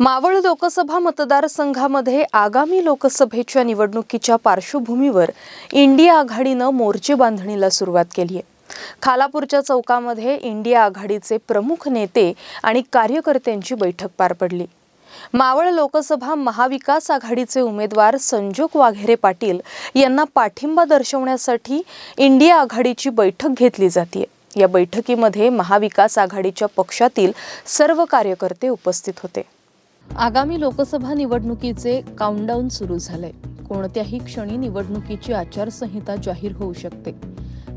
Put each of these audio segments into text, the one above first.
मावळ लोकसभा मतदारसंघामध्ये आगामी लोकसभेच्या निवडणुकीच्या पार्श्वभूमीवर इंडिया आघाडीनं मोर्चे बांधणीला सुरुवात केली आहे. खालापूरच्या चौकामध्ये इंडिया आघाडीचे प्रमुख नेते आणि कार्यकर्त्यांची बैठक पार पडली. मावळ लोकसभा महाविकास आघाडीचे उमेदवार संजोग वाघेरे पाटील यांना पाठिंबा दर्शवण्यासाठी इंडिया आघाडीची बैठक घेतली जाते. या बैठकीमध्ये महाविकास आघाडीच्या पक्षातील सर्व कार्यकर्ते उपस्थित होते. आगामी लोकसभा निवडणुकीचे काउंटडाऊन सुरू झालंय कोणत्याही क्षणी निवडणुकीची आचारसंहिता जाहीर होऊ शकते.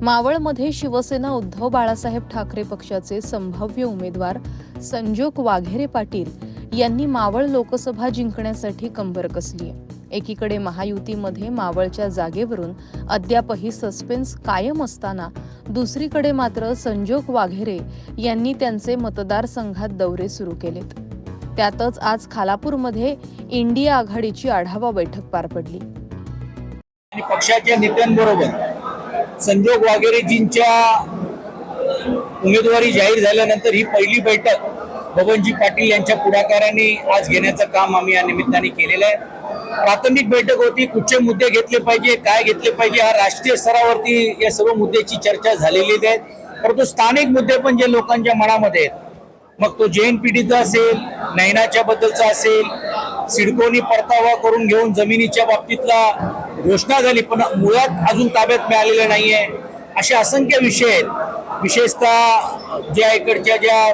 मावळमध्ये शिवसेना उद्धव बाळासाहेब ठाकरे पक्षाचे संभाव्य उमेदवार संजोग वाघेरे पाटील यांनी मावळ लोकसभा जिंकण्यासाठी कंबर कसली आहे. एकीकडे महायुतीमध्ये मावळच्या जागेवरून अद्यापही सस्पेन्स कायम असताना दुसरीकडे मात्र संजोग वाघेरे यांनी त्यांचे मतदारसंघात दौरे सुरू केलेत. त्यातच आज खालापूरमध्ये इंडिया आघाडीची आढावा बैठक पार पडली. आणि पक्षाच्या नेत्यांबरोबर संजोग वाघेरेजींच्या उमेदवारी जाहीर झाल्यानंतर ही पहिली बैठक बबनजी पाटील यांच्या पुढाकाराने आज घेण्याचं काम आम्ही या निमित्ताने केलेलं आहे. प्राथमिक बैठक होती कुठचे मुद्दे घेतले पाहिजे काय घेतले पाहिजे हा राष्ट्रीय स्तरावरती या सर्व मुद्द्याची चर्चा झालेली आहे. परंतु स्थानिक मुद्दे पण जे लोकांच्या मनामध्ये आहेत मग तो जे एन पी टीचा असेल नैनाच्या बद्दलचा असेल सिडकोनी परतावा करून घेऊन जमिनीच्या बाबतीतला घोषणा झाली पण मुळात अजून ताब्यात मिळालेलं नाही आहे असे असंख्य विषय आहेत. विशेषतः ज्या इकडच्या ज्या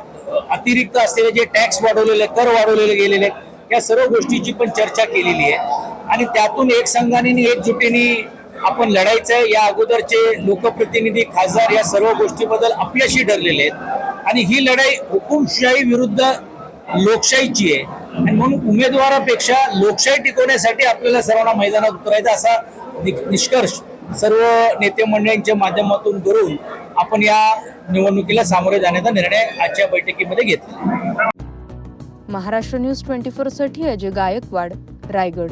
अतिरिक्त असलेले जे टॅक्स वाढवलेले कर वाढवलेले गेलेले आहेत, या सर्व गोष्टीची पण चर्चा केलेली आहे. आणि त्यातून एक संघाने एकजुटीने आपण लढायचं आहे या अगोदरचे लोकप्रतिनिधी खासदार या सर्व गोष्टीबद्दल अपयशी ठरलेले आहेत. आणि ही लढाई हुकुमशाही विरुद्ध लोकशाहीची आहे. आणि म्हणून उमेदवारापेक्षा लोकशाही टिकवण्यासाठी आपल्याला सर्वांना मैदानात उतरायचा असा निष्कर्ष सर्व नेते मंडळींच्या माध्यमातून करून आपण या निवडणुकीला सामोरे जाण्याचा निर्णय आजच्या बैठकीमध्ये घेतला. महाराष्ट्र न्यूज ट्वेंटी साठी अजय गायकवाड रायगड.